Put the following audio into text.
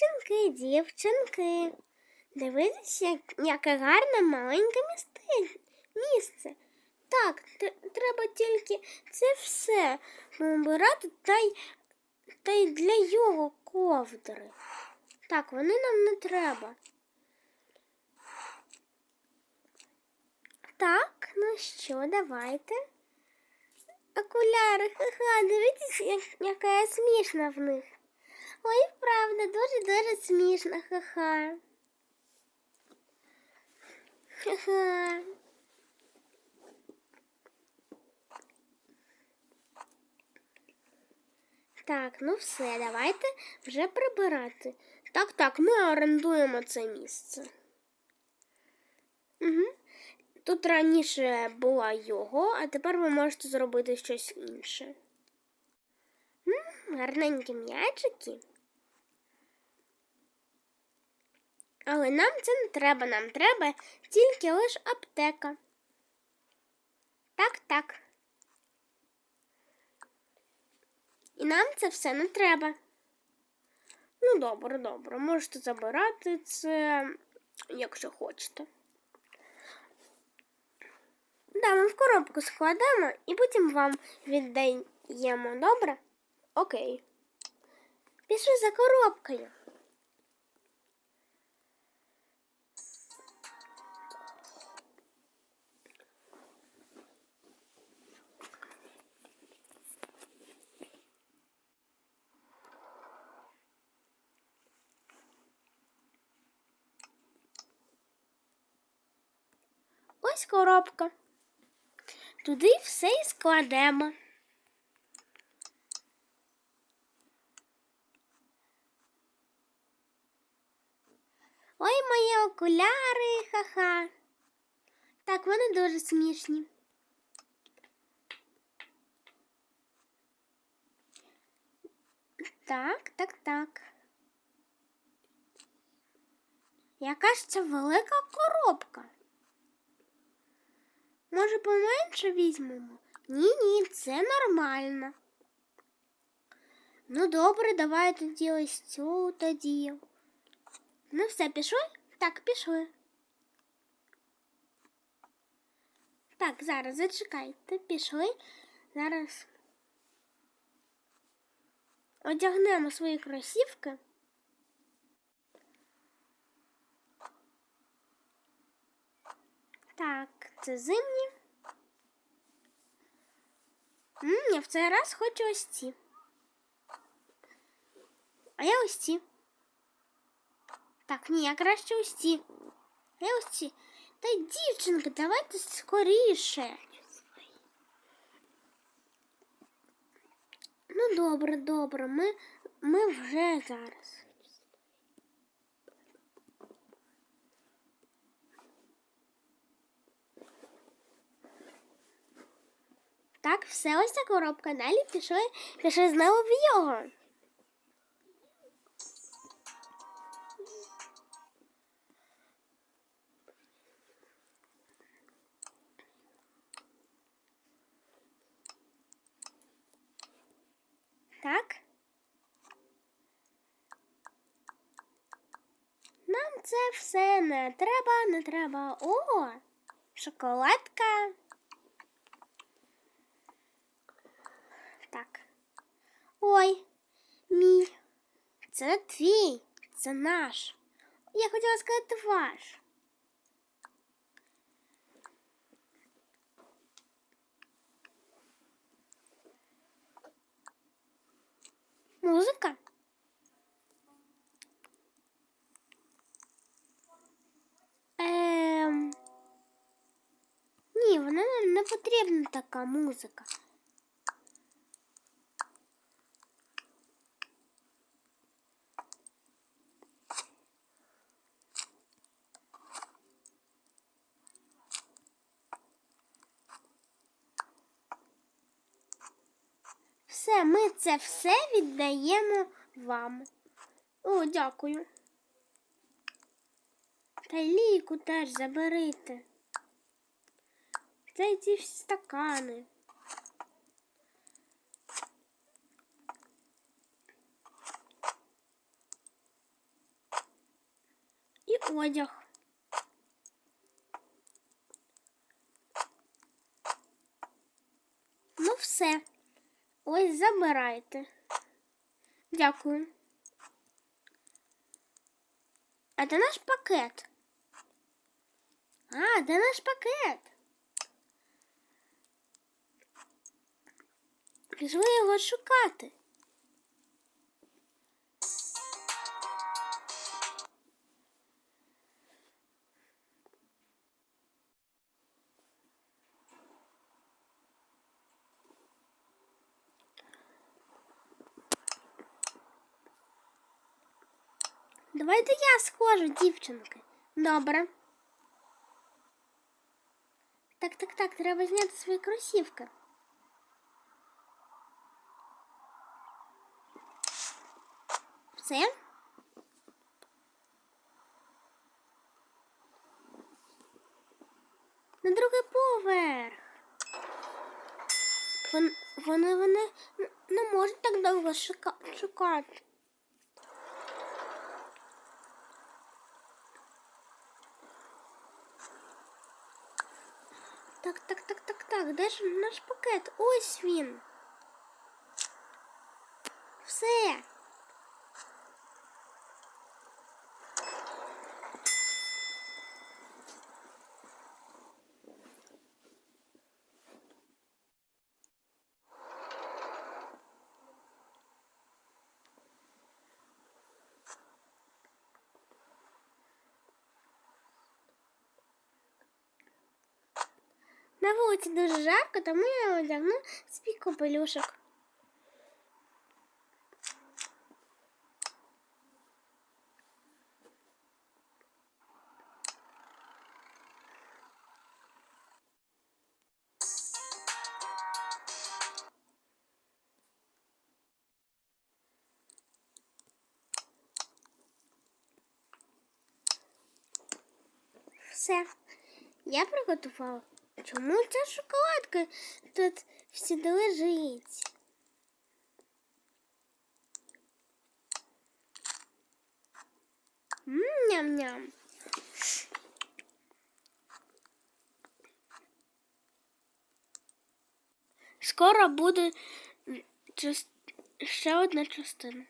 Дівчинки, дівчинки. Дивіться, як, яке гарне маленьке місце. Так, треба тільки це все обирати та й, та й для його ковдри. Так, вони нам не треба. Так, ну що, давайте. Окуляри, ха-ха, дивіться, яка я смішна в них. Ой, дуже-дуже смішно, ха-ха. Ха-ха. Так, ну все, давайте вже прибирати. Так, так, ми орендуємо це місце. Угу. Тут раніше була його, а тепер ви можете зробити щось інше. М, гарненькі м'ячики. Але нам це не треба, нам треба тільки лише аптека. Так, так. І нам це все не треба. Ну, добре, добре. Можете забирати це, якщо хочете. Да, ми в коробку складемо і потім вам віддаємо, добре? Окей. Пішли за коробкою. Ось коробка. Туди все і складемо. Ой, мої окуляри, ха-ха. Так, вони дуже смішні. Так, так, так. Яка ж це велика коробка? Може, поменше візьмемо? Ні, ні, це нормально. Ну, добре, давай тоді ось цю тоді. Ну, все, пішли? Так, пішли. Так, зараз зачекайте, пішли. Зараз одягнемо свої кросівки. Так, це зимні. М, в цей раз хочу ось ці. А я ось ці. Так, ні, я краще ось ці. А я ось ці. Та дівчинка, давайте скоріше. Ну, добре, добре, ми, ми вже зараз. Так, все ось ця коробка. Далі пішли, пішли знову в його. Так. Нам це все не треба, не треба. О, шоколадка. Так. Ой, мій. Це не твій, це наш. Я хотіла сказати ваш. Музика? Ем... Ні, вона нам не потрібна така музика. Все, ми це все віддаємо вам. О, дякую. Та й ліку теж заберите. Та й ці всі стакани. І одяг. Ну, все. Ось забирайте. Дякую. А де наш пакет? А, де наш пакет? Пішли його шукати. Давайте я схожу, дівчинки. Добре. Так, так, так, треба зняти свої кросівки. Все? На другий поверх. Вон- Вони, вони н- не можуть так довго шука- шукати. Так, так, так, так, так. Де ж наш пакет? Ось він. Все. На вулиці дуже жарко, тому я одягну свій капелюшок. Все, я приготувала. Чому ця шоколадка тут всюди лежить? Ням-ням. Скоро буде ще одна частина.